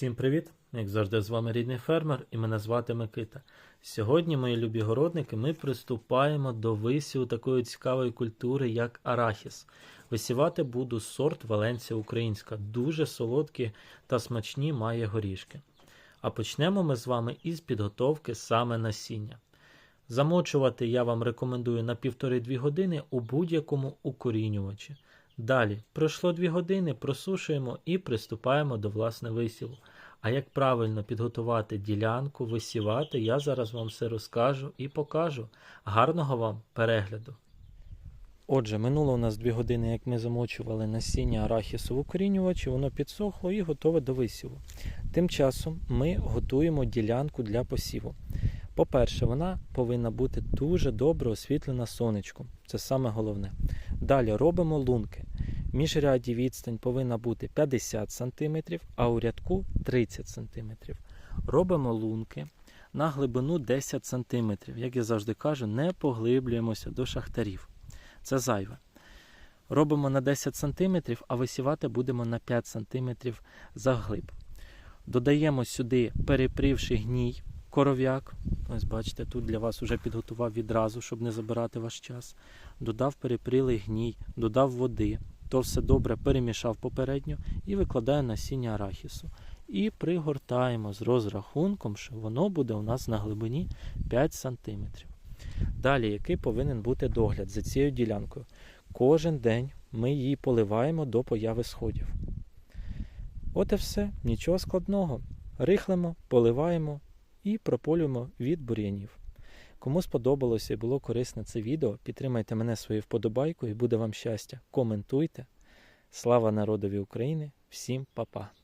Всім привіт! Як завжди, з вами рідний фермер і мене звати Микита. Сьогодні, мої любі городники, ми приступаємо до висіву такої цікавої культури, як арахіс. Висівати буду сорт Валенція Українська. Дуже солодкі та смачні має горішки. А почнемо ми з вами із підготовки саме насіння. Замочувати я вам рекомендую на 1,5-2 години у будь-якому укорінювачі. Далі пройшло 2 години, просушуємо і приступаємо до власне висіву. А як правильно підготувати ділянку, висівати, я зараз вам все розкажу і покажу. Гарного вам перегляду! Отже, минуло у нас 2 години, як ми замочували насіння арахісу в укорінювачі, воно підсохло і готове до висіву. Тим часом ми готуємо ділянку для посіву. По-перше, вона повинна бути дуже добре освітлена сонечком. Це саме головне. Далі робимо лунки. Міжряді відстань повинна бути 50 см, а у рядку 30 см. Робимо лунки на глибину 10 см. Як я завжди кажу, не поглиблюємося до шахтарів. Це зайве. Робимо на 10 см, а висівати будемо на 5 см заглиб. Додаємо сюди перепрівший гній, коров'як. Ось бачите, тут для вас вже підготував відразу, щоб не забирати ваш час. Додав перепрілий гній, додав води. То все добре перемішав попередньо і викладаю насіння арахісу. І пригортаємо з розрахунком, що воно буде у нас на глибині 5 см. Далі, який повинен бути догляд за цією ділянкою? Кожен день ми її поливаємо до появи сходів. От і все, нічого складного. Рихлимо, поливаємо і прополюємо від бур'янів. Кому сподобалося і було корисне це відео, підтримайте мене своєю вподобайкою і буде вам щастя. Коментуйте. Слава народові України! Всім па-па!